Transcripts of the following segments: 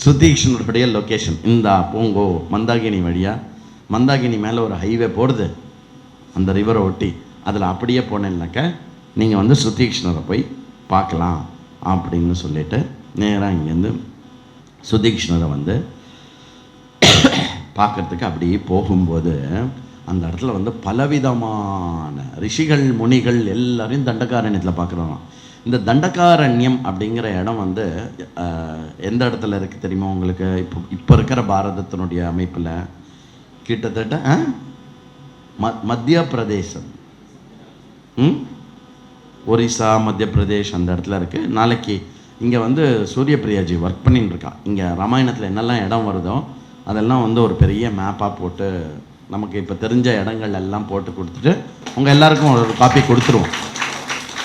சுதீக்ஷனுடைய location இந்தா போங்கோ மந்தாகினி வழியாக மந்தாகினி மேலே ஒரு ஹைவே போடுது. அந்த ரிவரை ஒட்டி. அதில் அப்படியே போனேன்னாக்க நீங்கள் வந்து சுதீக்ஷனரை போய் பார்க்கலாம் அப்படின்னு சொல்லிட்டு நேராக இங்கேருந்து சுதீக்ஷனரை வந்து பார்க்கறதுக்கு அப்படியே போகும்போது அந்த இடத்துல வந்து பலவிதமான ரிஷிகள் முனிகள் எல்லாரையும் தண்டகாரண்யத்தில் பார்க்குறோம். இந்த தண்டகாரண்யம் அப்படிங்கிற இடம் வந்து எந்த இடத்துல இருக்குது தெரியுமா உங்களுக்கு? இப்போ இப்போ இருக்கிற பாரதத்தினுடைய அமைப்பில் கிட்டத்தட்ட ம மத்திய பிரதேசம் ம்? ஒரிசா மத்திய பிரதேஷ் அந்த இடத்துல இருக்குது நாளைக்கு இங்கே வந்து சூரிய பிரியாஜி ஒர்க் பண்ணின்னு இருக்கா இங்கே ராமாயணத்தில் என்னெல்லாம் இடம் வருதோ அதெல்லாம் வந்து ஒரு பெரிய மேப்பாக போட்டு நமக்கு இப்போ தெரிஞ்ச இடங்கள் எல்லாம் போட்டு கொடுத்துட்டு உங்கள் எல்லாருக்கும் ஒரு காப்பி கொடுத்துருவோம்.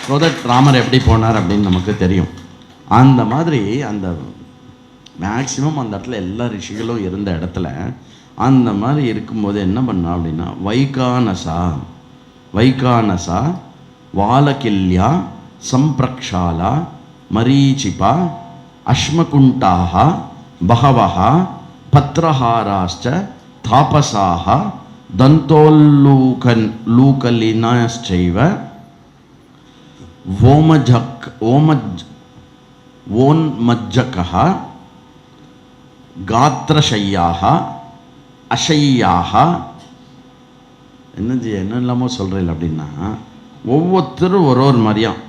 ஸோ தட் ராமர் எப்படி போனார் அப்படின்னு நமக்கு தெரியும். அந்த மாதிரி அந்த மேக்சிமம் அந்த இடத்துல எல்லா ரிஷிகளும் இருந்த இடத்துல அந்த மாதிரி இருக்கும்போது என்ன பண்ணா அப்படின்னா வைகானசா வைகானசா வாலகில்யா சம்பிரக்ஷாலா மரீச்சிபா அஷ்மகுண்டாக பகவஹா பத்ரஹாராஷ்ட தாபசாக தந்தோல்லூகன் லூகலினாச்சைவ ஓமஜக் ஓமஜ் ஓன்மஜ்ஜகா காத்திரஷையாக அஷையாக என்னது என்ன இல்லாமல் சொல்கிறேன் அப்படின்னா ஒவ்வொருத்தரும் ஒரு ஒரு மாதிரியாம்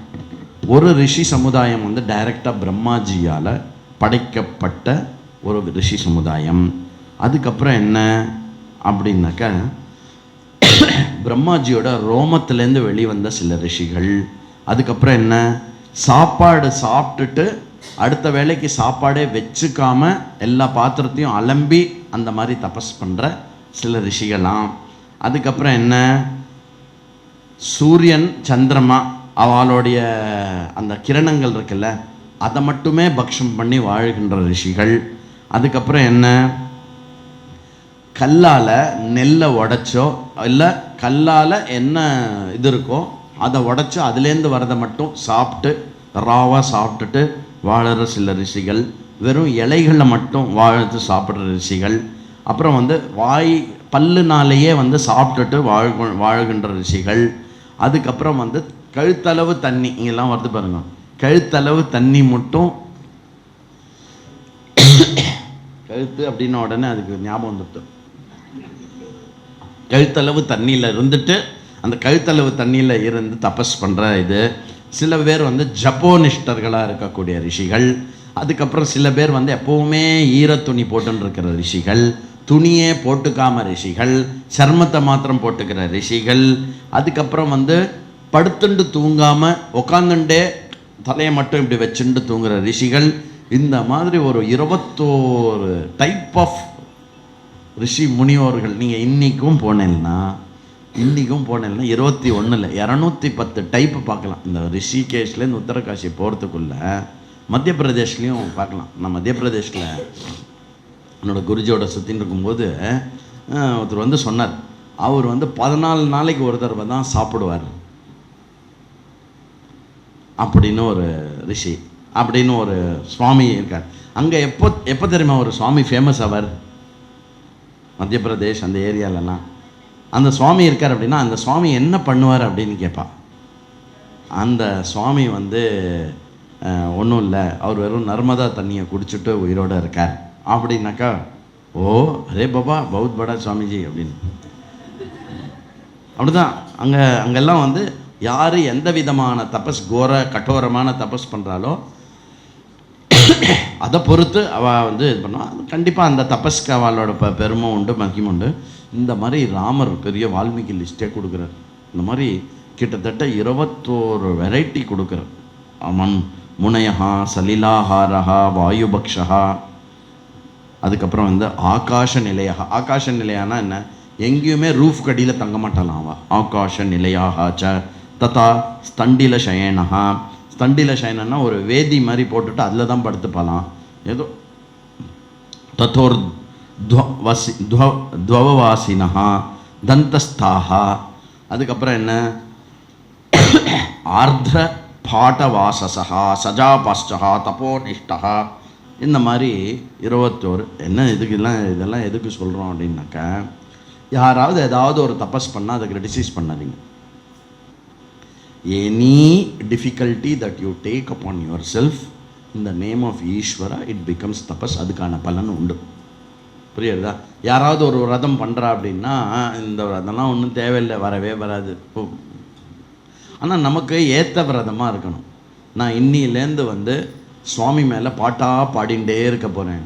ஒரு ரிஷி சமுதாயம் வந்து டைரெக்டாக பிரம்மாஜியால் படைக்கப்பட்ட ஒரு ரிஷி சமுதாயம். அதுக்கப்புறம் என்ன அப்படின்னாக்க பிரம்மாஜியோட ரோமத்திலேருந்து வெளிவந்த சில ரிஷிகள். அதுக்கப்புறம் என்ன? சாப்பாடு சாப்பிட்டுட்டு அடுத்த வேளைக்கு சாப்பாடே வச்சுக்காம எல்லா பாத்திரத்தையும் அலம்பி அந்த மாதிரி தபஸ் பண்ணுற சில ரிஷிகளாம் அதுக்கப்புறம் என்ன? சூரியன் சந்திரமா அவளுடைய அந்த கிரணங்கள் இருக்குல்ல அதை மட்டுமே பக்ஷம் பண்ணி வாழ்கின்ற ரிஷிகள். அதுக்கப்புறம் என்ன? கல்லால் நெல்லை உடைச்சோ இல்லை கல்லால் என்ன இது இருக்கோ அதை உடச்சி அதுலேருந்து வரதை மட்டும் சாப்பிட்டு ராவாக சாப்பிட்டுட்டு வாழற சில ரிஷிகள் வெறும் இலைகளை மட்டும் வாழ்த்து சாப்பிட்ற ரிஷிகள் அப்புறம் வந்து வாய் பல்லுனாலேயே வந்து சாப்பிட்டுட்டு வாழ் வாழ்கின்ற ரிஷிகள் அதுக்கப்புறம் வந்து கழுத்தளவு தண்ணி இங்கெல்லாம் வருது பாருங்க கழுத்தளவு தண்ணி மட்டும் கழுத்து அப்படின்ன உடனே அதுக்கு ஞாபகம் வந்துட்டு கழுத்தளவு தண்ணியில் இருந்துட்டு அந்த கழுத்தளவு தண்ணியில் இருந்து தபஸ் பண்ணுற இது. சில பேர் வந்து ஜப்போனிஷ்டர்களாக இருக்கக்கூடிய ரிஷிகள். அதுக்கப்புறம் சில பேர் வந்து எப்போவுமே ஈர துணி போட்டுன்னு இருக்கிற ரிஷிகள் துணியே போட்டுக்காம ரிஷிகள் சர்மத்தை மாத்திரம் போட்டுக்கிற ரிஷிகள். அதுக்கப்புறம் வந்து படுத்துண்டு தூங்காமல் உக்காந்துண்டே தலையை மட்டும் இப்படி வச்சுண்டு தூங்குற ரிஷிகள். இந்த மாதிரி ஒரு இருபத்தோரு டைப் ஆஃப் ரிஷி முனியோர்கள் நீங்கள் இன்றைக்கும் போனேன்னா இன்றைக்கும் போனேன்னா இருபத்தி ஒன்றில் இரநூத்தி பத்து டைப் பார்க்கலாம். இந்த ரிஷிகேஷ்லேருந்து உத்தரகாஷி போகிறதுக்குள்ள மத்திய பிரதேஷ்லேயும் பார்க்கலாம். நான் மத்திய பிரதேஷில் என்னோடய குருஜியோட சுற்றின்னு இருக்கும்போது ஒருத்தர் வந்து சொன்னார். அவர் வந்து பதினாலு நாளைக்கு ஒரு தடவை தான் சாப்பிடுவார். அப்படின்னு ஒரு ரிஷி அப்படின்னு ஒரு சுவாமி இருக்கார். அங்கே எப்போ எப்போ தெரியுமா ஒரு சுவாமி ஃபேமஸ் அவர் மத்திய பிரதேஷ் அந்த ஏரியாலலாம் அந்த சுவாமி இருக்கார் அப்படின்னா அந்த சுவாமி என்ன பண்ணுவார் அப்படின்னு கேட்பான். அந்த சுவாமி வந்து ஒன்றும் இல்லை. அவர் வெறும் நர்மதா தண்ணியை குடிச்சிட்டு உயிரோடு இருக்கார். அப்படின்னாக்கா ஓ அரே பாபா பௌத் படா சுவாமிஜி அப்படின்னு. அப்படிதான். அங்கே அங்கெல்லாம் வந்து யார் எந்த விதமான தபஸ் கோர கட்டோரமான தபஸ் பண்ணுறாலோ அதை பொறுத்து அவள் வந்து இது பண்ணுவாள் கண்டிப்பாக அந்த தபஸ்க்கு அவளோட ப பெருமை உண்டு மகிமை உண்டு. இந்த மாதிரி ராமர் பெரிய வால்மீகி லிஸ்ட்டே கொடுக்குறார். இந்த மாதிரி கிட்டத்தட்ட இருபத்தோரு வெரைட்டி கொடுக்குறார். அமன் முனையஹா சலிலாஹாரஹா வாயுபக்ஷா அதுக்கப்புறம் வந்து ஆகாஷ நிலையாக ஆகாஷ நிலையானா என்ன? எங்கேயுமே ரூஃப் கடியில் தங்க மாட்டாளாம் அவள் ஆகாஷ நிலையாக ச ததா ஸ்தண்டில சயனஹா. ஸ்தண்டில சயனன்னா ஒரு வேதி மாதிரி போட்டுட்டு அதில் தான் படுத்துப்பாலாம் ஏதோ தத்தோர் துவசி துவ துவவாசினஹா தந்தஸ்தாக அதுக்கப்புறம் என்ன? ஆர்திர பாட்டவாசசா சஜாபாஷ்டா தபோனிஷ்டா இந்த மாதிரி இருபத்தோரு என்ன இதுக்கெல்லாம் இதெல்லாம் எதுக்கு சொல்கிறோம் அப்படின்னாக்கா யாராவது ஏதாவது ஒரு தபஸ் பண்ணால் அதை கிரிட்டிசைஸ் பண்ணாதீங்க. Any difficulty that you take upon yourself இந்த name of Ishwara it becomes tapas அதுக்கான பலன் உண்டு. புரியுதா? யாராவது ஒரு விரதம் பண்ணுறா அப்படின்னா இந்த விரதம்லாம் ஒன்றும் தேவையில்லை வரவே வராது. ஆனால் நமக்கு ஏற்ற விரதமாக இருக்கணும். நான் இன்னிலேருந்து வந்து சுவாமி மேலே பாட்டாக பாடிண்டே இருக்க போகிறேன்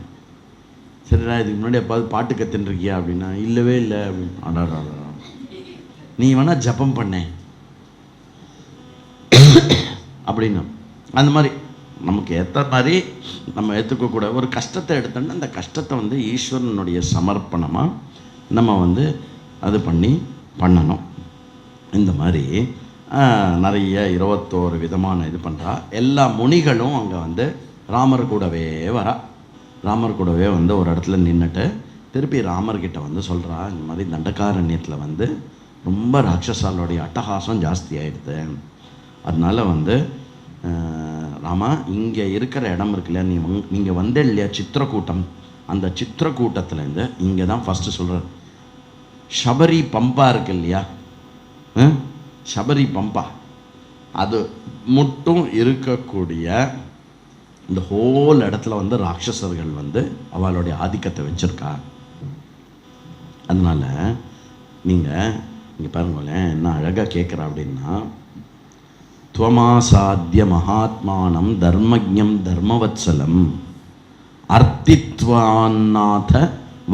சரிடா இதுக்கு முன்னாடி எப்பாவது பாட்டு கற்றுட்டுருக்கியா அப்படின்னா இல்லவே இல்லை அப்படின்னு. அடாடா நீ வேணால் ஜபம் பண்ணேன் அப்படின்னா அந்த மாதிரி நமக்கு ஏற்ற மாதிரி நம்ம ஏற்றுக்கக்கூட ஒரு கஷ்டத்தை எடுத்தோன்னா அந்த கஷ்டத்தை வந்து ஈஸ்வரனுடைய சமர்ப்பணமாக நம்ம வந்து அது பண்ணி பண்ணணும். இந்த மாதிரி நிறைய இருபத்தோரு விதமான இது பண்ணுறா எல்லா முனிகளும் அங்கே வந்து ராமர் கூடவே வரா. ராமர் கூடவே வந்து ஒரு இடத்துல நின்றுட்டு திருப்பி ராமர்கிட்ட வந்து சொல்கிறா இந்த மாதிரி தண்டக்காரண்யத்தில் வந்து ரொம்ப ராட்சசாலோடைய அட்டகாசம் ஜாஸ்தி ஆயிடுது. அதனால வந்து ராமா இங்கே இருக்கிற இடம் இருக்குல்ல நீ வந் நீங்கள் வந்தே இல்லையா சித்திரக்கூட்டம்? அந்த சித்திரக்கூட்டத்துலேருந்து இங்கே தான் ஃபஸ்ட்டு சொல்கிறார் சபரி பம்பா இருக்கு இல்லையா? ஷபரி சபரி பம்பா. அது மட்டும் இருக்கக்கூடிய இந்த ஹோல் இடத்துல வந்து ராட்சசர்கள் வந்து அவளுடைய ஆதிக்கத்தை வச்சுருக்கா. அதனால் நீங்கள் இங்கே பாருங்களேன் என்ன அழகாக கேட்குறா அப்படின்னா துவமாசாத்திய மகாத்மானம் தர்மஜம் தர்மவத்சலம். அர்த்தித்வாநாத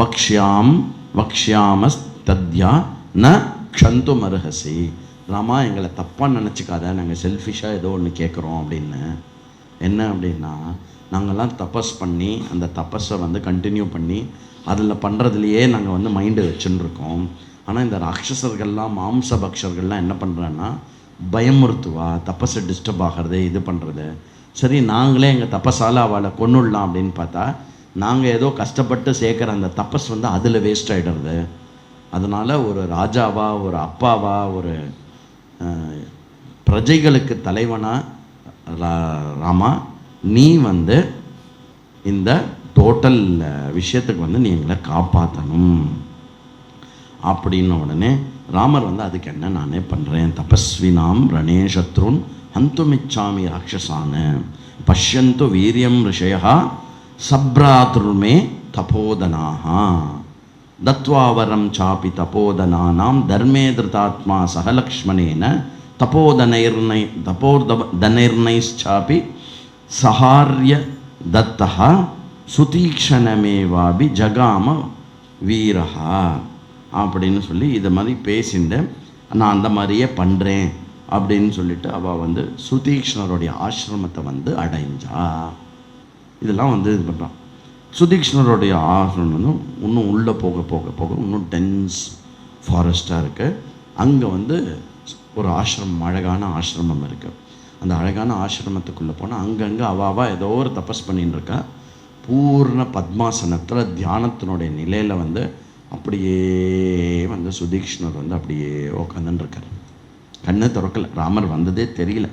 வக்ஷாம் வக்ஷ்யாமஸ் தத்யா ந க்ஷந்து மருகசி. ராமா எங்களை தப்பாக நினச்சிக்காத நாங்கள் செல்ஃபிஷாக ஏதோ ஒன்று கேட்குறோம் அப்படின்னு. என்ன அப்படின்னா நாங்கள்லாம் தபஸ் பண்ணி அந்த தபஸை வந்து கண்டினியூ பண்ணி அதில் பண்ணுறதுலையே நாங்கள் வந்து மைண்டு வச்சுன்னு இருக்கோம் ஆனால் இந்த ராட்சசர்கள்லாம் மாம்ச பக்ஷர்கள்லாம் என்ன பண்ணுறான்னா பயமுறுத்துவா தப்பஸை டிஸ்டர்ப் ஆகிறது இது பண்ணுறது சரி நாங்களே எங்கள் தபஸால் அவளை கொன்னுடலாம் அப்படின்னு பார்த்தா நாங்கள் ஏதோ கஷ்டப்பட்டு சேர்க்குற அந்த தப்பஸ் வந்து அதில் வேஸ்ட் ஆகிடுறது அதனால் ஒரு ராஜாவா ஒரு அப்பாவா ஒரு பிரஜைகளுக்கு தலைவனா ரா- ராமா நீ வந்து இந்த டோட்டல் விஷயத்துக்கு வந்து நீ எங்களை காப்பாற்றணும் அப்படின்ன உடனே ராமர் வந்து அதுக்கு என்ன நானே பண்ணுறேன் தபஸ்வினாம் ரணேஷத்ருன் ஹந்துமிச்சாமி ராட்சசான. பஷ்யந்து வீரியம் ரிஷயா சப்ராத்ருமே தபோதனாகா தத்வாவரம் சாப்பி தபோதனானாம் தர்மே திருதாத்மா சகலக்ஷ்மணேன தபோதனைர்னை தபோதனைர்னைச்சாபி சஹாரிய தத்தா சுதீக்ஷணமேவாபி ஜகாம வீரஹா. அப்படின்னு சொல்லி இதை மாதிரி பேசிட்டு நான் அந்த மாதிரியே பண்ணுறேன் அப்படின்னு சொல்லிட்டு அவள் வந்து சுதீக்ஷ்ணருடைய ஆசிரமத்தை வந்து அடைஞ்சா. இதெல்லாம் வந்து இது பண்ணுறான் சுதீக்ஷ்ணருடைய ஆசிரமம் வந்து இன்னும் உள்ளே போக போக போக இன்னும் டென்ஸ் ஃபாரஸ்ட்டாக இருக்குது அங்கே வந்து ஒரு ஆசிரமம் அழகான ஆசிரமம் இருக்குது அந்த அழகான ஆசிரமத்துக்குள்ளே போனால் அங்கங்கே அவாவா ஏதோ ஒரு தபஸ் பண்ணின்னு இருக்கா. பூர்ண பத்மாசனத்தில் தியானத்தினுடைய நிலையில் வந்து அப்படியே வந்து சுதீக்ஷ்ணர் வந்து அப்படியே உக்காந்துருக்கார் கண்ணை திறக்கல. ராமர் வந்ததே தெரியல.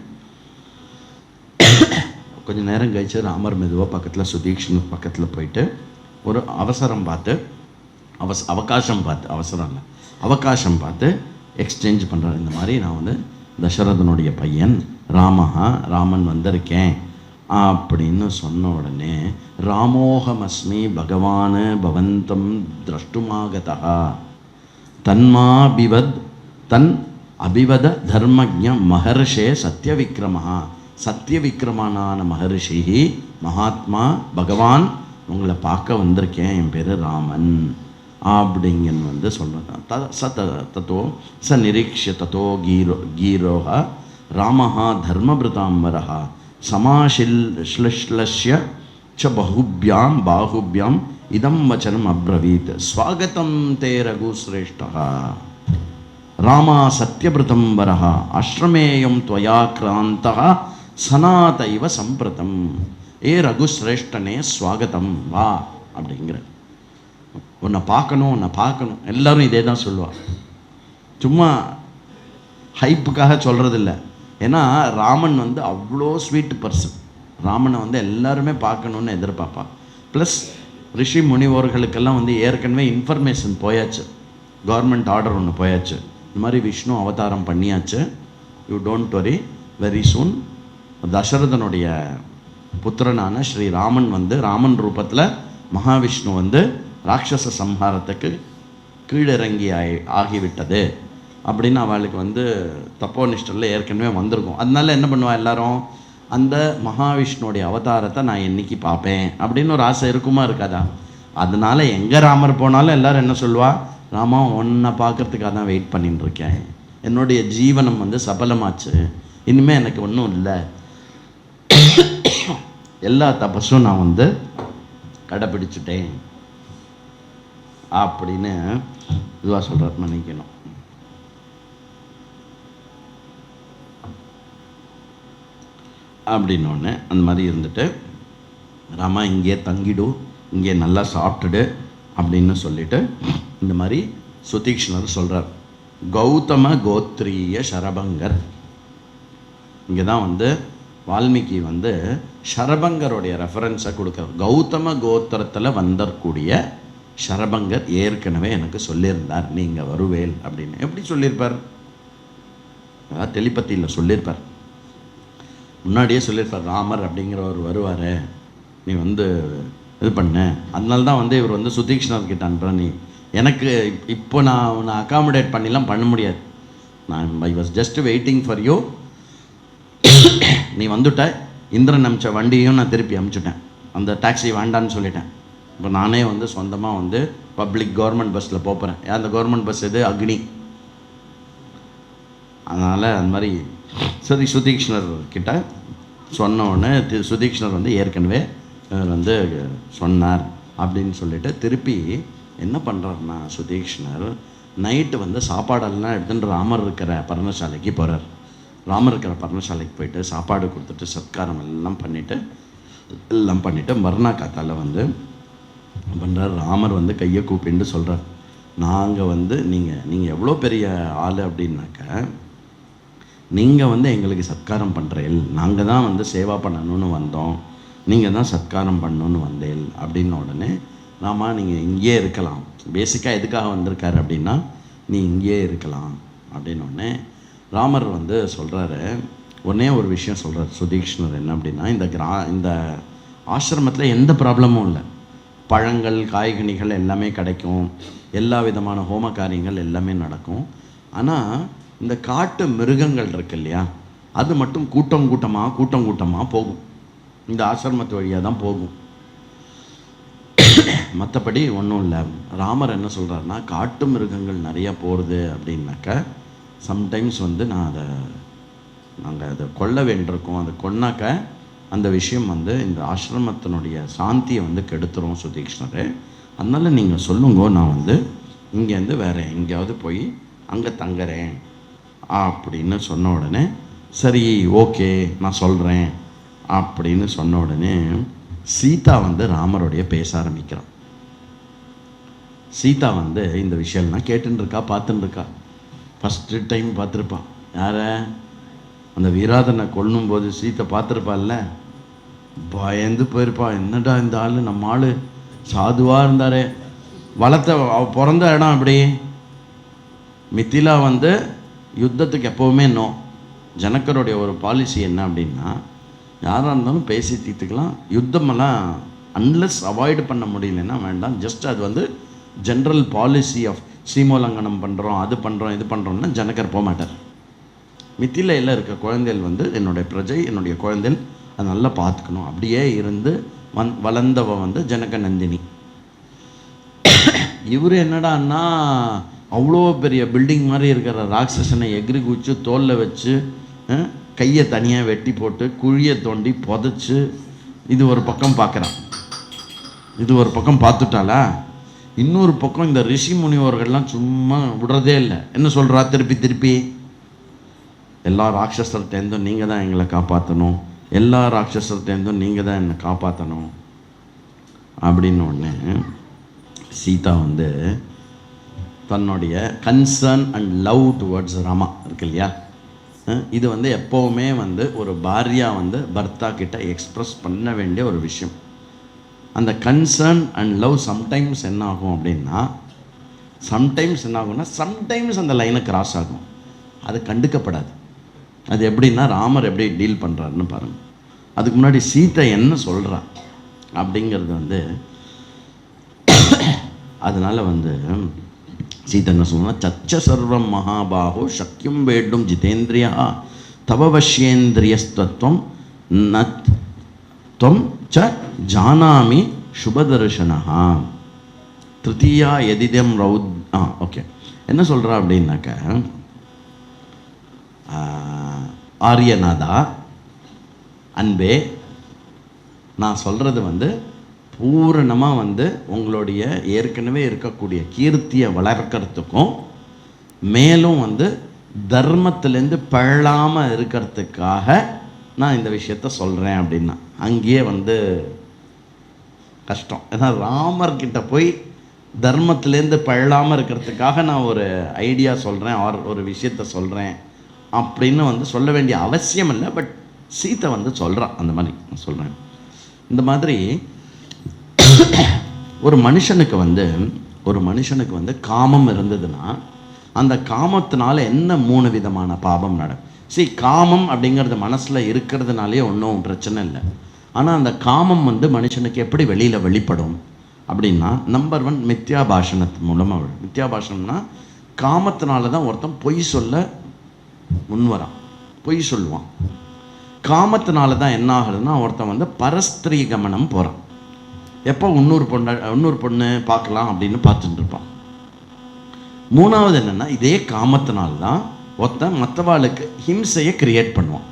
கொஞ்ச நேரம் கழிச்சு ராமர் மெதுவாக பக்கத்தில் சுதீக்ஷ்ணர் பக்கத்தில் போயிட்டு ஒரு அவசரம் பார்த்து அவச அவகாசம் பார்த்து அவசரம் இல்லை அவகாசம் பார்த்து எக்ஸ்சேஞ்ச் பண்ணுறாரு இந்த மாதிரி நான் வந்து தசரதனுடைய பையன் ராமஹா ராமன் வந்திருக்கேன். அப்படின்னு சொன்ன உடனே ராமோகமஸ்மி பகவான் பவந்தம் திரஷ்டுமாகதா தன்மாபிவத் தன் அபிவத தர்மஜ மகர்ஷே சத்யவிக்ரமஹா சத்யவிக்ரமனான மகர்ஷி மகாத்மா பகவான் உங்களை பார்க்க வந்திருக்கேன் என் பேர் ராமன். அப்படிங்கன் வந்து சொல்கிறான் த ச த தத்தோ ச நிரீக்ஷ தத்தோ கீரோ கீரோஹ ராமஹா தர்மபிருதாம்பரः சமாஷில் ஸ்லஷ்லஷ்ய ச பகுபியாம் பாகுபியாம் இதம் வச்சனம் அப்ரவீத். ஸ்வாகத்தம் தே ரகுசிரேஷ்டா ராமா சத்யபிரதம் வரஹா அஸ்ரமேயம் துவயா கிராந்தா சனாதைவ சம்பிரதம். ஏ ரகுசிரேஷ்டனே ஸ்வாகத்தம் வா அப்படிங்கிற. உன்னை பார்க்கணும் உன்னை பார்க்கணும். எல்லாரும் இதே தான் சொல்லுவாள் சும்மா ஹைப்புக்காக சொல்கிறதில்ல ஏன்னா ராமன் வந்து அவ்வளோ ஸ்வீட் பர்சன் ராமனை வந்து எல்லாருமே பார்க்கணுன்னு எதிர்பார்ப்பா. ப்ளஸ் ரிஷி முனிவோர்களுக்கெல்லாம் வந்து ஏற்கனவே இன்ஃபர்மேஷன் போயாச்சு. கவர்மெண்ட் ஆர்டர் ஒன்று போயாச்சு. இந்த மாதிரி விஷ்ணு அவதாரம் பண்ணியாச்சு. You don't worry very soon தசரதனுடைய புத்திரனான ஸ்ரீ ராமன் வந்து ராமன் ரூபத்தில் மகாவிஷ்ணு வந்து ராட்சச சம்ஹாரத்துக்கு கீழிறங்கி ஆகி ஆகிவிட்டது. அப்படின்னு அவளுக்கு வந்து தப்போனிஷ்டரில் ஏற்கனவே வந்திருக்கும். அதனால என்ன பண்ணுவா எல்லாரும்? அந்த மகாவிஷ்ணுடைய அவதாரத்தை நான் என்னைக்கு பார்ப்பேன் அப்படின்னு ஒரு ஆசை இருக்குமா இருக்காதா? அதனால எங்கே ராமர் போனாலும் எல்லாரும் என்ன சொல்லுவா? ராமா உன்னை பார்க்கறதுக்காக தான் வெயிட் பண்ணிட்டு இருக்கேன் என்னுடைய ஜீவனம் வந்து சபலமாச்சு. இனிமேல் எனக்கு ஒன்றும் இல்லை. எல்லா தபஸும் நான் வந்து கடைப்பிடிச்சிட்டேன் அப்படின்னு இதுவாக சொல்கிறார் நினைக்கணும் அப்படின்னோடனே அந்த மாதிரி இருந்துட்டு ராமா இங்கே தங்கிடு இங்கே நல்லா சாப்பிட்டுடு அப்படின்னு சொல்லிட்டு இந்த மாதிரி சுதீக்ஷ்ணர் சொல்கிறார் கௌதம கோத்ரீய சரபங்கர். இங்கே தான் வந்து வால்மீகி வந்து ஷரபங்கருடைய ரெஃபரன்ஸை கொடுக்குறார். கௌதம கோத்திரத்தில் வந்தக்கூடிய ஷரபங்கர் ஏற்கனவே எனக்கு சொல்லியிருந்தார். நீங்கள் வருவேல் அப்படின்னு. எப்படி சொல்லியிருப்பார்? அதாவது டெலிபத்தியில் சொல்லியிருப்பார். முன்னாடியே சொல்லியிருப்பார் ராமர் அப்படிங்கிறவர் வருவார். நீ வந்து இது பண்ண. அதனால தான் வந்து இவர் வந்து சுதீக்ஷ்ணர் கிட்ட அனுப்புற நீ. எனக்கு இப்போ நான் உன்னை அகாமடேட் பண்ணிலாம் பண்ண முடியாது. நான் I was just waiting for you நீ வந்துட்ட. இந்திரன் அமிச்ச வண்டியும் நான் திருப்பி அமுச்சுட்டேன். அந்த டாக்ஸி வேண்டான்னு சொல்லிட்டேன். இப்போ நானே வந்து சொந்தமாக வந்து பப்ளிக் கவர்மெண்ட் பஸ்ஸில் போகிறேன் அந்த கவர்மெண்ட் பஸ் எது? அக்னி. அதனால் அந்த மாதிரி சரி சுதீக்ஷ்ணர் கிட்ட சொன்னோடனே தி- சுதீக்ஷ்ணர் வந்து ஏற்கனவே வந்து சொன்னார் அப்படின்னு சொல்லிட்டு திருப்பி என்ன பண்ணுறாருன்னா சுதீக்ஷ்ணர் நைட்டு வந்து சாப்பாடெல்லாம் எடுத்துகிட்டு ராமர் இருக்கிற பர்ணசாலைக்கு போகிறார் ராமர் இருக்கிற பர்ணசாலைக்கு போயிட்டு சாப்பாடு கொடுத்துட்டு சத்காரம் எல்லாம் பண்ணிவிட்டு எல்லாம் பண்ணிவிட்டு மர்ணா காத்தால வந்து பண்ணுறார் ராமர் வந்து கையை கூப்பிட்டு சொல்கிறார் நாங்கள் வந்து நீங்கள் நீங்கள் எவ்வளோ பெரிய ஆள் அப்படின்னாக்க நீங்கள் வந்து எங்களுக்கு சத்காரம் பண்ணுறேன் நாங்கள் தான் வந்து சேவா பண்ணணும்னு வந்தோம். நீங்கள் தான் சத்காரம் பண்ணணும்னு வந்தேன் அப்படின்ன உடனே நாம நீங்கள் இங்கேயே இருக்கலாம். பேசிக்காக எதுக்காக வந்திருக்காரு அப்படின்னா நீ இங்கேயே இருக்கலாம். அப்படின்ன உடனே ராமர் வந்து சொல்கிறாரு உடனே ஒரு விஷயம் சொல்கிறார் சுதீக்ஷ்ணர் என்ன அப்படின்னா இந்த கிரா இந்த ஆசிரமத்தில் எந்த ப்ராப்ளமும் இல்லை. பழங்கள் காய்கனிகள் எல்லாமே கிடைக்கும். எல்லா விதமான ஹோம காரியங்கள் எல்லாமே நடக்கும். ஆனால் இந்த காட்டு மிருகங்கள் இருக்கு இல்லையா? அது மட்டும் கூட்டம் கூட்டமாக கூட்டம் கூட்டமாக போகும். இந்த ஆசிரமத்து வழியாக தான் போகும். மற்றபடி ஒன்றும் இல்லை. ராமர் என்ன சொல்கிறாருன்னா காட்டு மிருகங்கள் நிறையா போகிறது அப்படின்னாக்க சம்டைம்ஸ் வந்து நான் அதை நாங்கள் அதை கொல்ல வேண்டியிருக்கோம். அதை கொன்னாக்க அந்த விஷயம் வந்து இந்த ஆசிரமத்தினுடைய சாந்தியை வந்து கெடுத்துரும் சுதீக்ஷ்ணர். அதனால் நீங்கள் சொல்லுங்க நான் வந்து இங்கேருந்து வேறு எங்கேயாவது போய் அங்கே தங்குறேன். அப்படின்னு சொன்ன உடனே சரி ஓகே நான் சொல்கிறேன் அப்படின்னு சொன்ன உடனே சீதா வந்து ராமருடைய பேச ஆரம்பிக்கிறான். சீதா வந்து இந்த விஷயம்லாம் கேட்டுருக்கா பார்த்துட்டுருக்கா பார்த்துன்னு இருக்கா ஃபஸ்ட்டு டைம் பார்த்துருப்பா. யார? அந்த வீராதனை கொல்லும்போது சீத்தை பார்த்துருப்பாள்ல? பயந்து போயிருப்பான் என்னடா இந்த ஆள்? நம்ம ஆள் சாதுவாக இருந்தாரே. வளர்த்த பிறந்த இடம் அப்படி. மித்திலா வந்து யுத்தத்துக்கு எப்போவுமே நோ ஜனக்கருடைய ஒரு பாலிசி என்ன அப்படின்னா யாராக இருந்தாலும் பேசி தீர்த்துக்கலாம். யுத்தமெல்லாம் அன்லெஸ் அவாய்டு பண்ண முடியலன்னா வேண்டாம். ஜஸ்ட் அது வந்து ஜென்ரல் பாலிசி ஆஃப் சீமோலங்கனம் பண்ணுறோம் அது பண்ணுறோம் இது பண்ணுறோம்னா ஜனக்கர் போக மாட்டார். மித்திலையில் இருக்க குழந்தைகள் வந்து என்னுடைய பிரஜை என்னுடைய குழந்தைகள் அதை நல்லா பார்த்துக்கணும். அப்படியே இருந்து வந் வளர்ந்தவன் வந்து ஜனக நந்தினி இவர் என்னடான்னா அவ்வளோ பெரிய பில்டிங் மாதிரி இருக்கிற ராட்சசனை எகிரி குச்சி தோலில் வச்சு கையை தனியாக வெட்டி போட்டு குழியை தோண்டி புதைச்சி இது ஒரு பக்கம் பார்க்குறான். இது ஒரு பக்கம் பார்த்துட்டாளா? இன்னொரு பக்கம் இந்த ரிஷி முனிவர்கள்லாம் சும்மா விடுறதே இல்லை. என்ன சொல்கிறா திருப்பி திருப்பி. எல்லா ராட்சசர்கிட்டேருந்தும் நீங்கள் தான் எங்களை காப்பாற்றணும் எல்லா ராட்சசர்கிட்டேருந்தும் நீங்கள் தான் என்னை காப்பாற்றணும் அப்படின்னு ஒன்று சீதா வந்து தன்னுடைய concern and love towards Rama இருக்கு இல்லையா? இது வந்து எப்போவுமே வந்து ஒரு பாரியா வந்து பர்த்தா கிட்ட எக்ஸ்ப்ரெஸ் பண்ண வேண்டிய ஒரு விஷயம். அந்த கன்சர்ன் அண்ட் லவ் சம்டைம்ஸ் என்ன ஆகும் அப்படின்னா சம்டைம்ஸ் என்ன ஆகும்னா சம்டைம்ஸ் அந்த லைனை கிராஸ் ஆகும். அது கண்டுக்கப்படாது. அது எப்படின்னா ராமர் எப்படி டீல் பண்ணுறாருன்னு பாருங்கள் அதுக்கு முன்னாடி சீத்தை என்ன சொல்கிறா அப்படிங்கிறது வந்து அதனால் வந்து சீதை என்ன சொல்லணும் சச்ச சர்வம் மகாபாகோ சக்கியம் வேண்டும் ஜிதேந்திரியா தவவஷ்யேந்திரியஸ்தத்வம் நத் துவம் ச ஜானாமி சுபதர்ஷனா திருத்தீயா எதிதம் ரவுத் ஆ ஓகே என்ன சொல்கிறா அப்படின்னாக்க ஆரியநாதா அன்பே நான் சொல்கிறது வந்து பூரணமாக வந்து உங்களுடைய ஏற்கனவே இருக்கக்கூடிய கீர்த்தியை வளர்க்கறதுக்கும் மேலும் வந்து தர்மத்திலேருந்து பழாமல் இருக்கிறதுக்காக நான் இந்த விஷயத்த சொல்கிறேன் அப்படின்னா அங்கேயே வந்து கஷ்டம். ஏன்னா ராமர்கிட்ட போய் தர்மத்திலேருந்து பழாமல் இருக்கிறதுக்காக நான் ஒரு ஐடியா சொல்கிறேன் ஆர் ஒரு விஷயத்த சொல்கிறேன் அப்படின்னு வந்து சொல்ல வேண்டிய அவசியம் இல்லை பட் சீத்தை வந்து சொல்கிறான் அந்த மாதிரி நான் சொல்கிறேன் இந்த மாதிரி ஒரு மனுஷனுக்கு வந்து ஒரு மனுஷனுக்கு வந்து காமம் இருந்ததுன்னா அந்த காமத்தினால என்ன மூணு விதமான பாபம் நடக்கும் சரி காமம் அப்படிங்கிறது மனசில் இருக்கிறதுனாலே ஒன்றும் பிரச்சனை இல்லை. ஆனால் அந்த காமம் வந்து மனுஷனுக்கு எப்படி வெளியில் வெளிப்படும் அப்படின்னா நம்பர் ஒன் மித்யா பாஷணத்து மூலமாக மித்யா பாஷணம்னா காமத்தினால தான் ஒருத்தன் பொய் சொல்ல முன்வரான் பொய் சொல்லுவான். காமத்தினால தான் என்ன ஆகுதுன்னா ஒருத்தன் வந்து பரஸ்திரீ கமனம் போகிறான் எப்போ இன்னொரு பொண்ணை இன்னொரு பொண்ணு பார்க்கலாம் அப்படின்னு பார்த்துட்டு இருப்பான். மூணாவது என்னென்னா இதே காமத்தினால தான் ஒருத்தன் மற்றவாளுக்கு ஹிம்சையை கிரியேட் பண்ணுவான்.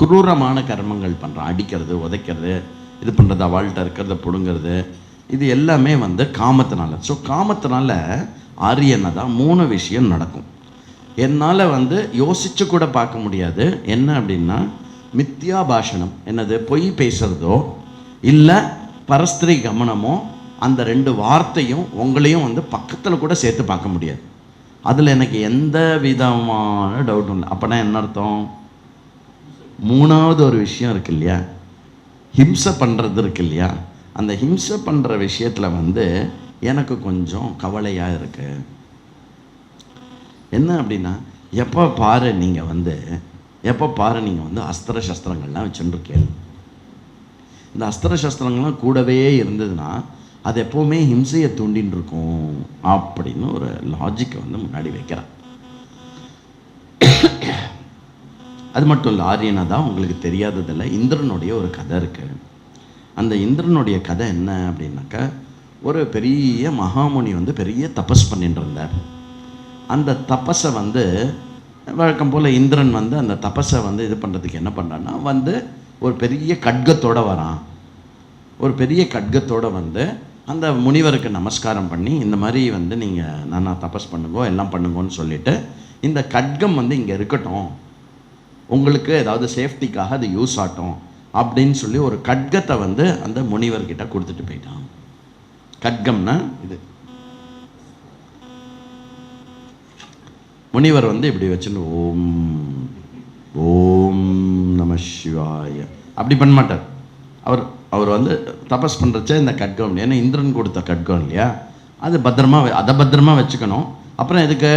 குரூரமான கர்மங்கள் பண்ணுறான் அடிக்கிறது உதைக்கிறது இது பண்ணுறது அவள்கிட்ட இருக்கிறத பிடுங்கிறது இது எல்லாமே வந்து காமத்தினால. ஸோ காமத்தினால ஆரியனை தான் மூணு விஷயம் நடக்கும். என்னால் வந்து யோசிச்சு கூட பார்க்க முடியாது. என்ன அப்படின்னா மித்யா பாஷணம் என்னது? பொய் பேசுகிறதோ இல்லை பரஸ்திரி கமனமோ அந்த ரெண்டு வார்த்தையும் உங்களையும் வந்து பக்கத்தில் கூட சேர்த்து பார்க்க முடியாது. அதில் எனக்கு எந்த விதமான டவுட்டும் இல்லை. அப்போனா என்ன அர்த்தம்? மூணாவது ஒரு விஷயம் இருக்கு இல்லையா? ஹிம்சை பண்ணுறது இருக்கு இல்லையா? அந்த ஹிம்சை பண்ணுற விஷயத்தில் வந்து எனக்கு கொஞ்சம் கவலையாக இருக்கு. என்ன அப்படின்னா எப்போ பாரு நீங்கள் வந்து எப்போ பாரு நீங்கள் வந்து அஸ்திர சஸ்திரங்கள்லாம் வச்சுருக்கேன் இந்த அஸ்திர சஸ்திரங்கள்லாம் கூடவே இருந்ததுன்னா அது எப்போவுமே ஹிம்சையை தூண்டின்னு இருக்கும் அப்படின்னு ஒரு லாஜிக்கை வந்து முன்னாடி வைக்கிறான். அது மட்டும் இல்லை ஆரியனா தான் உங்களுக்கு தெரியாததில் இந்திரனுடைய ஒரு கதை இருக்குது அந்த இந்திரனுடைய கதை என்ன அப்படின்னாக்கா ஒரு பெரிய மகாமுனி வந்து பெரிய தபஸ் பண்ணிட்டு இருந்தார் அந்த தபஸை வந்து வழக்கம் போல் இந்திரன் வந்து அந்த தபஸை வந்து இது பண்ணுறதுக்கு என்ன பண்ணுறான்னா வந்து ஒரு பெரிய கட்கத்தோடு வரான். ஒரு பெரிய கட்கத்தோடு வந்து அந்த முனிவருக்கு நமஸ்காரம் பண்ணி இந்த மாதிரி வந்து நீங்கள் நானா தபஸ் பண்ணுங்கோ எல்லாம் பண்ணுங்கன்னு சொல்லிட்டு இந்த கட்கம் வந்து இங்கே இருக்கட்டும். உங்களுக்கு ஏதாவது சேஃப்டிக்காக அது யூஸ் ஆட்டும் அப்படின்னு சொல்லி ஒரு கட்கத்தை வந்து அந்த முனிவர்கிட்ட கொடுத்துட்டு போயிட்டான். கட்கம்னா இது. முனிவர் வந்து இப்படி வச்சுன்னு ஓம் ஓம். நம சிவாய. அப்படி பண்ண மாட்டார் அவர் அவர் வந்து தபஸ் பண்ணுறச்ச இந்த கட்கம் ஏன்னா இந்திரன் கொடுத்த கட்கம் இல்லையா? அது பத்திரமா அதை பத்திரமா வச்சுக்கணும். அப்புறம் இதுக்கு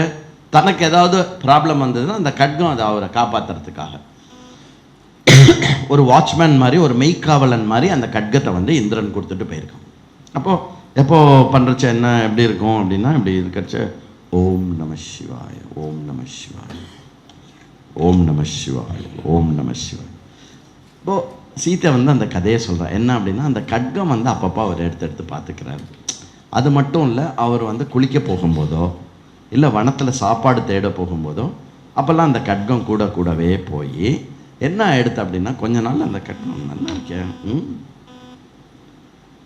தனக்கு ஏதாவது ப்ராப்ளம் வந்ததுன்னா அந்த கட்கம் அதை அவரை காப்பாற்றுறதுக்காக ஒரு வாட்ச்மேன் மாதிரி ஒரு மெய்க்காவலன் மாதிரி அந்த கட்கத்தை வந்து இந்திரன் கொடுத்துட்டு போயிருக்கான். அப்போது எப்போ பண்ணுறச்ச என்ன எப்படி இருக்கும் அப்படின்னா இப்படி இருக்கச்ச ஓம் நம சிவாய ஓம் நம சிவாய. ஓம் நம சிவாய் ஓம் நம சிவாய். இப்போ சீத்தை வந்து அந்த கதையை சொல்கிறார் என்ன அப்படின்னா அந்த கட்கம் வந்து அப்பப்போ அவர் எடுத்து எடுத்து பார்த்துக்கிறாரு. அது மட்டும் இல்லை அவர் வந்து குளிக்க போகும்போதோ இல்லை வனத்தில் சாப்பாடு தேட போகும்போதோ அப்போல்லாம் அந்த கட்கம் கூட கூடவே போய் என்ன ஆயிடுத்து அப்படின்னா கொஞ்ச நாள் அந்த கட்கம் நல்லா இருக்கேன் ம்?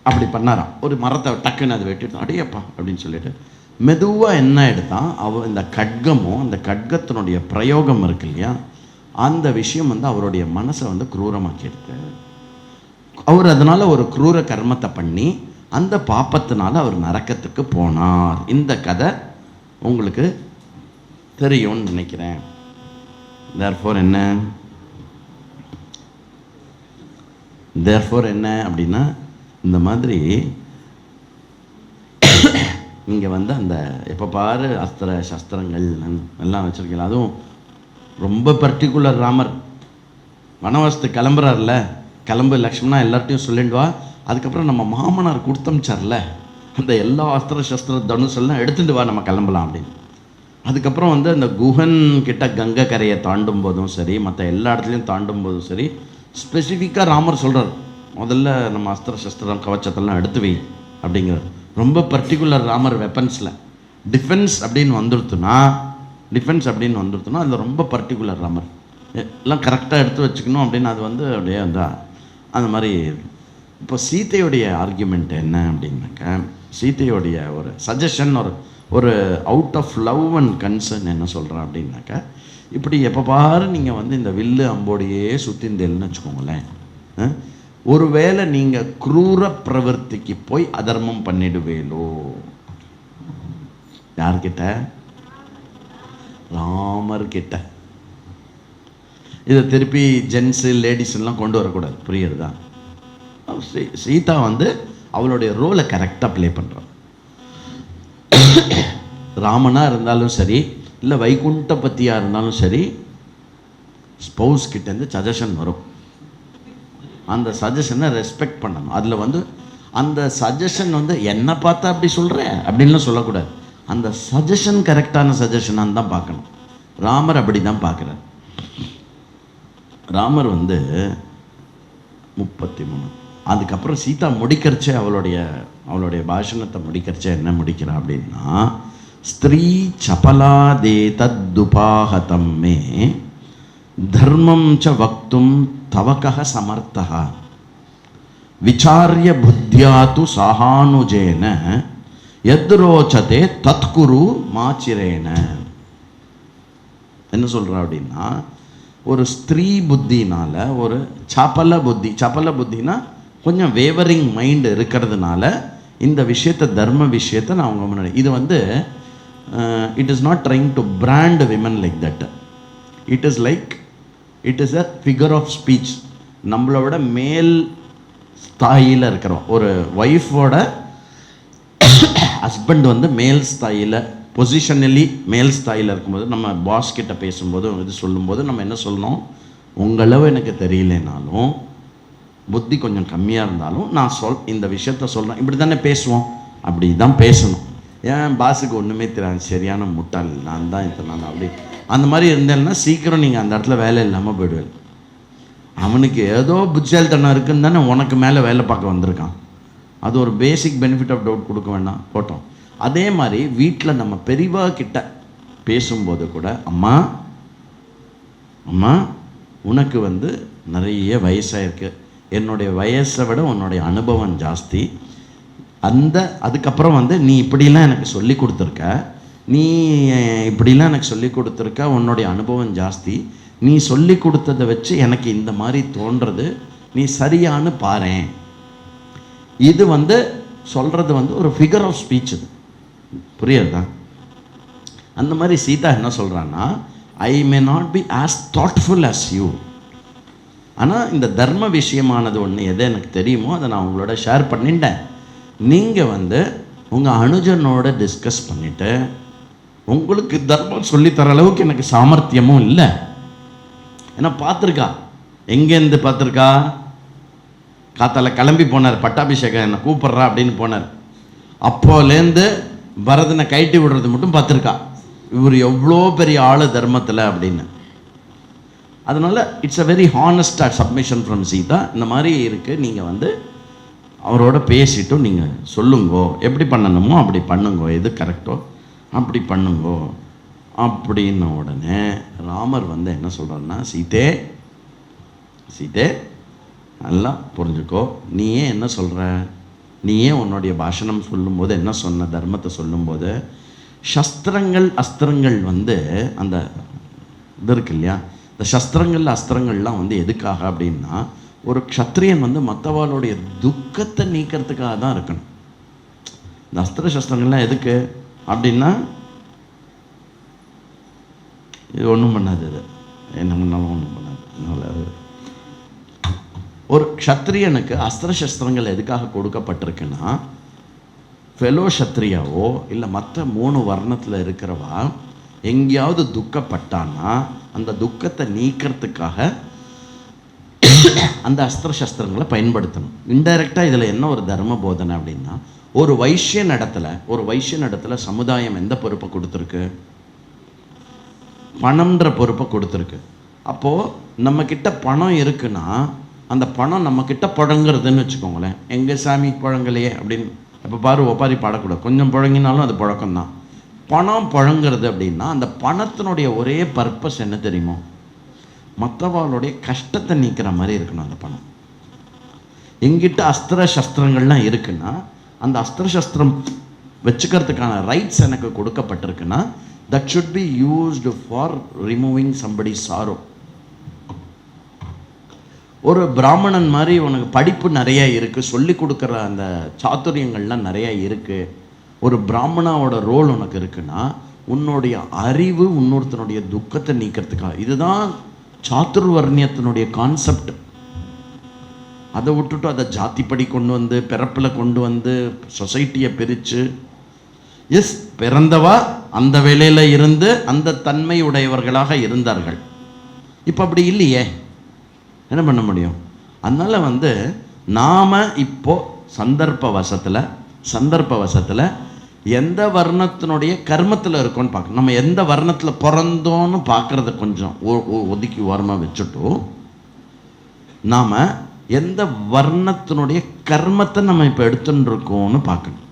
அப்படி பண்ணாராம். ஒரு மரத்தை டக்குன்னு அதை வெட்டிடுதான் அடியப்பா அப்படின்னு சொல்லிட்டு மெதுவாக என்ன ஆகிடுதான் அவ இந்த கட்கமும் அந்த கட்கத்தினுடைய பிரயோகம் இருக்கு இல்லையா? அந்த விஷயம் வந்து அவருடைய மனசை வந்து குரூரமாக்கிடுது. அவர் அதனால் ஒரு குரூர கர்மத்தை பண்ணி அந்த பாப்பத்தினால அவர் நரக்கத்துக்கு போனார். இந்த கதை உங்களுக்கு தெரியும்னு நினைக்கிறேன். தேர்ஃபோர் என்ன? தேர்ஃபோர் என்ன அப்படின்னா இந்த மாதிரி இங்கே வந்து அந்த எப்போ பாரு அஸ்திர சஸ்திரங்கள் எல்லாம் வச்சுருக்கீங்க. அதுவும் ரொம்ப பர்டிகுலர் ராமர். வனவாசத்து கிளம்புறாருல கிளம்பு லக்ஷ்மணா எல்லார்ட்டையும் சொல்லிடுவா அதுக்கப்புறம் நம்ம மாமனார் கொடுத்தமிச்சார்ல. அந்த எல்லா அஸ்திர சஸ்திர தனுசெல்லாம் எடுத்துட்டு வா நம்ம கிளம்பலாம் அப்படின்னு. அதுக்கப்புறம் வந்து அந்த குஹன் கிட்ட கங்கை கரையை தாண்டும் போதும் சரி மற்ற எல்லா இடத்துலையும் தாண்டும் போதும் சரி ஸ்பெசிஃபிக்காக ராமர் சொல்கிறார் முதல்ல நம்ம அஸ்திர சஸ்திரம் கவச்சத்தெல்லாம் எடுத்து வை அப்படிங்கிறார். ரொம்ப பர்டிகுலர் ராமர் வெப்பன்ஸில் டிஃபென்ஸ் அப்படின்னு வந்துடுத்துனா டிஃபென்ஸ் அப்படின்னு வந்துடுத்துனா அதில் ரொம்ப பர்டிகுலர் ராமர் எல்லாம் கரெக்டாக எடுத்து வச்சுக்கணும் அப்படின்னு அது வந்து அப்படியே வந்து அந்த மாதிரி இப்போ சீத்தையுடைய ஆர்கியூமெண்ட் என்ன அப்படின்னாக்கா சீத்தையுடைய ஒரு சஜஷன் ஒரு ஒரு out of love and concern என்ன சொல்கிறேன் அப்படின்னாக்கா இப்படி எப்போ பாரு நீங்கள் வந்து இந்த வில்லு அம்போடையே சுத்திந்தேல்னு வச்சுக்கோங்களேன். ஒருவேளை நீங்கள் குரூர பிரவர்த்திக்கு போய் அதர்மம் பண்ணிடுவேலோ? யார்கிட்ட? ராமர் கிட்ட இதை திருப்பி ஜென்ஸு லேடிஸ் எல்லாம் கொண்டு வரக்கூடாது. புரியுறதா? சீ- சீதா வந்து அவளுடைய ரோலை கரெக்டாக ப்ளே பண்ணுறான் ராமனாக இருந்தாலும் சரி இல்லை வைகுண்ட பத்தியாக இருந்தாலும் சரி ஸ்பௌஸ் கிட்டேருந்து சஜஷன் வரும். அந்த சஜஷனை ரெஸ்பெக்ட் பண்ணணும். அதில் வந்து அந்த சஜஷன் வந்து என்னை பார்த்தா அப்படி சொல்கிற அப்படின்லாம் சொல்லக்கூடாது. அந்த சஜஷன் கரெக்டான சஜஷனான்னு தான் பார்க்கணும். ராமர் அப்படி தான் பார்க்குறார். ராமர் வந்து முப்பத்தி மூணு அதுக்கப்புறம் சீதா முடிக்கிறச்சே அவளுடைய அவளுடைய பாஷணத்தை முடிக்கிறச்சே என்ன முடிக்கிறா அப்படின்னா ஸ்திரீ சபலா தே தத்துபாகதம் மே தர்மம் ச வக்தும் தவக்கக சமர்த்தः விசாரிய புத்தியாது து எத்ரோச்சதே தத்குரு மாச்சிரேன என்ன சொல்கிறா அப்படின்னா ஒரு ஸ்திரீ புத்தினால் ஒரு சபல புத்தி சபல புத்தினா கொஞ்சம் வேவரிங் மைண்ட் இருக்கிறதுனால இந்த விஷயத்தை தர்ம விஷயத்தை நான் அவங்க முன்னாடி இது வந்து it is not trying to brand women like that it is like it is a figure of speech நம்மளோட மேல் ஸ்தாயில் இருக்கிறோம். ஒரு ஒய்ஃபோட ஹஸ்பண்ட் வந்து மேல் ஸ்தாயில் பொசிஷனலி மேல் ஸ்தாயில் இருக்கும்போது நம்ம பாஸ் கிட்ட பேசும்போது இது சொல்லும்போது நம்ம என்ன சொல்லணும்? உங்களவு எனக்கு தெரியலனாலும் புத்தி கொஞ்சம் கம்மியாக இருந்தாலும் நான் சொல் இந்த விஷயத்த சொல்கிறேன் இப்படி தானே பேசுவோம். அப்படி தான் பேசணும். ஏன் பாஸுக்கு ஒன்றுமே தெரியாது. சரியான முட்டாள். நான் தான் இத்தனை நான் அப்படி அந்த மாதிரி இருந்தேன்னா சீக்கிரம் நீங்கள் அந்த இடத்துல வேலை இல்லாமல் போயிடுவேன் அவனுக்கு ஏதோ புத்திசாலித்தனம் இருக்குன்னு தானே உனக்கு மேலே வேலை பார்க்க வந்திருக்கான். அது ஒரு பேசிக் பெனிஃபிட் ஆஃப் டவுட் கொடுக்க வேண்டாம் போட்டோம். அதே மாதிரி வீட்டில் நம்ம பெரியவா கிட்ட பேசும்போது கூட அம்மா அம்மா உனக்கு வந்து நிறைய வயசாயிருக்கு. என்னுடைய வயசை விட உன்னுடைய அனுபவம் ஜாஸ்தி. அந்த அதுக்கப்புறம் வந்து நீ இப்படிலாம் எனக்கு சொல்லி கொடுத்துருக்க. நீ இப்படிலாம் எனக்கு சொல்லி கொடுத்துருக்க உன்னுடைய அனுபவம் ஜாஸ்தி. நீ சொல்லி கொடுத்ததை வச்சு எனக்கு இந்த மாதிரி தோன்றது. நீ சரியானு பாரேன் இது வந்து சொல்கிறது வந்து ஒரு ஃபிகர் ஆஃப் ஸ்பீச் இது. புரியுறதா அந்த மாதிரி சீதா என்ன சொல்கிறான்னா I may not be as thoughtful as you ஆனால் இந்த தர்ம விஷயமானது ஒன்று எது எனக்கு தெரியுமோ அதை நான் உங்களோட ஷேர் பண்ணிட்டேன். நீங்கள் வந்து உங்கள் அனுஜனோட டிஸ்கஸ் பண்ணிவிட்டு உங்களுக்கு தர்மம் சொல்லித்தர அளவுக்கு எனக்கு சாமர்த்தியமும் இல்லை. ஏன்னா பார்த்துருக்கா? எங்கேருந்து பார்த்துருக்கா? காத்தால கிளம்பி போனார் பட்டாபிஷேகம் என்னை கூப்பிட்றா அப்படின்னு போனார். அப்போலேருந்து பரதனை கைட்டி விடுறது மட்டும் பார்த்துருக்கா. இவர் எவ்வளோ பெரிய ஆள் தர்மத்தில் அப்படின்னு. அதனால இட்ஸ் அ வெரி ஹானஸ்டாக சப்மிஷன் ஃப்ரம் சீதா. இந்த மாதிரி இருக்குது நீங்கள் வந்து அவரோட பேசிட்டும் நீங்கள் சொல்லுங்கோ. எப்படி பண்ணணுமோ அப்படி பண்ணுங்கோ. எது கரெக்டோ அப்படி பண்ணுங்கோ. அப்படின்ன உடனே ராமர் வந்து என்ன சொல்கிறாருன்னா சீதே சீதே நல்லா புரிஞ்சுக்கோ. நீ ஏன் என்ன சொல்கிற நீ ஏன் உன்னுடைய பாஷணம் சொல்லும்போது என்ன சொன்ன தர்மத்தை சொல்லும்போது சஸ்திரங்கள் அஸ்திரங்கள் வந்து அந்த இது இருக்கு இல்லையா? இந்த சஸ்திரங்கள் அஸ்திரங்கள்லாம் வந்து எதுக்காக அப்படின்னா ஒரு க்ஷத்ரியன் வந்து மற்றவாளுடைய துக்கத்தை நீக்கிறதுக்காக தான் இருக்கணும். இந்த அஸ்திர சஸ்திரங்கள்லாம் எதுக்கு? அப்படின்னா இது ஒன்றும் பண்ணாது இது. என்ன பண்ணாலும் ஒன்றும் பண்ணாது. அதனால் ஒரு க்ஷத்ரியனுக்கு அஸ்திர சஸ்திரங்கள் எதுக்காக கொடுக்கப்பட்டிருக்குன்னா ஃபெலோ சத்ரியாவோ இல்லை மற்ற மூணு வர்ணத்தில் இருக்கிறவா எங்கேயாவது துக்கப்பட்டான்னா அந்த துக்கத்தை நீக்கிறதுக்காக அந்த அஸ்திர சஸ்திரங்களை பயன்படுத்தணும். இன்டைரக்டாக இதில் என்ன ஒரு தர்ம போதனை அப்படின்னா ஒரு வைஷ்ய இடத்துல ஒரு வைஷ்ய இடத்துல சமுதாயம் எந்த பொறுப்பை கொடுத்துருக்கு? பணம்ன்ற பொறுப்பை கொடுத்துருக்கு. அப்போது நம்மக்கிட்ட பணம் இருக்குன்னா அந்த பணம் நம்மக்கிட்ட புழங்குறதுன்னு வச்சுக்கோங்களேன். எங்கள் சாமி புழங்கலையே அப்படின்னு இப்போ பாரு ஒப்பாரி பாடக்கூடாது. கொஞ்சம் புழங்கினாலும் அது புழக்கம்தான். பணம் புழங்குறது அப்படின்னா அந்த பணத்தினுடைய ஒரே பர்பஸ் என்ன தெரியுமோ? மற்றவாளுடைய கஷ்டத்தை நீக்கிற மாதிரி இருக்கணும் அந்த பணம். எங்கிட்ட அஸ்திர சஸ்திரங்கள்லாம் இருக்குன்னா அந்த அஸ்திர சஸ்திரம் வச்சுக்கிறதுக்கான ரைட்ஸ் எனக்கு கொடுக்கப்பட்டிருக்குன்னா that should be used for removing somebody sorrow ஒரு பிராமணன் மாதிரி உனக்கு படிப்பு நிறைய இருக்குது சொல்லி கொடுக்குற அந்த சாத்துரியங்கள்லாம் நிறைய இருக்குது ஒரு பிராமணாவோட ரோல் உனக்கு இருக்குன்னா உன்னுடைய அறிவு இன்னொருத்தனுடைய துக்கத்தை நீக்கிறதுக்காக. இதுதான் சாத்துர்வர்ணியத்தினுடைய கான்செப்ட் அதை விட்டுட்டு அதை ஜாதிப்படி கொண்டு வந்து பிறப்பில் கொண்டு வந்து சொசைட்டியை பிரித்து எஸ் பிறந்தவா அந்த வேலையில் இருந்து அந்த தன்மை உடையவர்களாக இருந்தார்கள். இப்போ அப்படி இல்லையே. என்ன பண்ண முடியும்? அதனால் வந்து நாம் இப்போ சந்தர்ப்ப வசத்தில் சந்தர்ப்ப வசத்தில் எந்த வர்ணத்தினுடைய கர்மத்தில் இருக்கோன்னு பார்க்கணும். நம்ம எந்த வர்ணத்தில் பிறந்தோன்னு பார்க்குறத கொஞ்சம் ஒ- ஒதுக்கி ஓரமாக வச்சுட்டும் நாம் எந்த வர்ணத்தினுடைய கர்மத்தை நம்ம இப்போ எடுத்துன்னு இருக்கோம்னு பார்க்கணும்.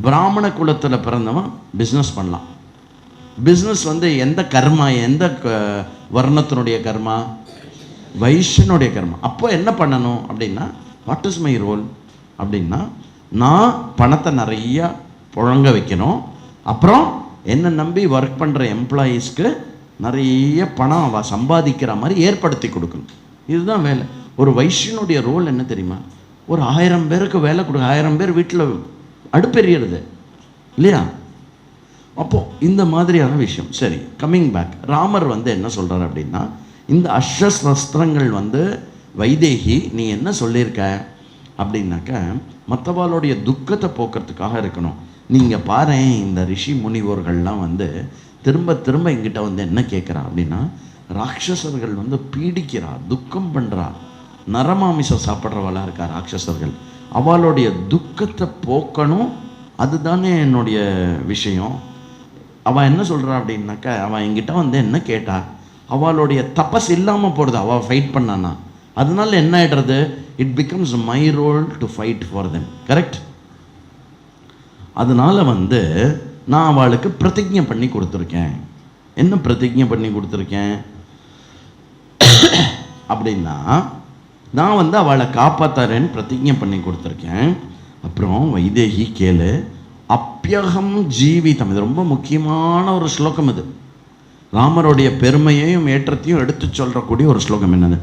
பிராமண குலத்தில் பிறந்தவன் பிஸ்னஸ் பண்ணலாம். பிஸ்னஸ் வந்து எந்த கர்மா எந்த வர்ணத்தினுடைய கர்மா? வைஷ்யனுடைய கர்மா. அப்போ என்ன பண்ணணும் அப்படின்னா வாட் இஸ் மை ரோல் அப்படின்னா நான் பணத்தை நிறையா புழங்க வைக்கணும். அப்புறம் என்னை நம்பி ஒர்க் பண்ணுற எம்ப்ளாயீஸ்க்கு நிறைய பணம் சம்பாதிக்கிற மாதிரி ஏற்படுத்தி கொடுக்கணும். இதுதான் வேலை. ஒரு வைஷ்யனுடைய ரோல் என்ன தெரியுமா? ஒரு ஆயிரம் பேருக்கு வேலை கொடுக்க ஆயிரம் பேர் வீட்டில் அடுப்பெரியறது. இல்லையா? அப்போது இந்த மாதிரியான விஷயம். சரி கம்மிங் பேக் ராமர் வந்து என்ன சொல்கிறார் அப்படின்னா இந்த அஸ்வஸ்திரங்கள் வந்து வைதேகி நீ என்ன சொல்லியிருக்க அப்படின்னாக்க மற்றவாளுடைய துக்கத்தை போக்குறதுக்காக இருக்கணும். நீங்கள் பாரு இந்த ரிஷி முனிவோர்கள்லாம் வந்து திரும்ப திரும்ப எங்கிட்ட வந்து என்ன கேட்குறா அப்படின்னா ராட்சசர்கள் வந்து பீடிக்கிறா துக்கம் பண்ணுறா நரமாமிசம் சாப்பிட்றவளா இருக்கா ராட்சசர்கள். அவளுடைய துக்கத்தை போக்கணும் அதுதானே என்னுடைய விஷயம். அவள் என்ன சொல்கிறா அப்படின்னாக்கா அவன் என்கிட்ட வந்து என்ன கேட்டா அவளுடைய தபஸ் இல்லாமல் போடுது அவள் ஃபைட் பண்ணானா. அதனால என்ன ஆகிடுறது it becomes my role to fight for them correct அதனால வந்து நான் அவளுக்கு பிரதிஜை பண்ணி கொடுத்துருக்கேன். என்ன பிரதிஜை பண்ணி கொடுத்துருக்கேன்? அப்படின்னா நான் வந்து அவளை காப்பாத்தாரேன்னு பிரதிஜை பண்ணி கொடுத்துருக்கேன். அப்புறம் வைதேகி கேளு அப்பியகம் ஜீவிதம். இது ரொம்ப முக்கியமான ஒரு ஸ்லோகம் இது. ராமருடைய பெருமையையும் ஏற்றத்தையும் எடுத்து சொல்கிறக்கூடிய ஒரு ஸ்லோகம் என்னது?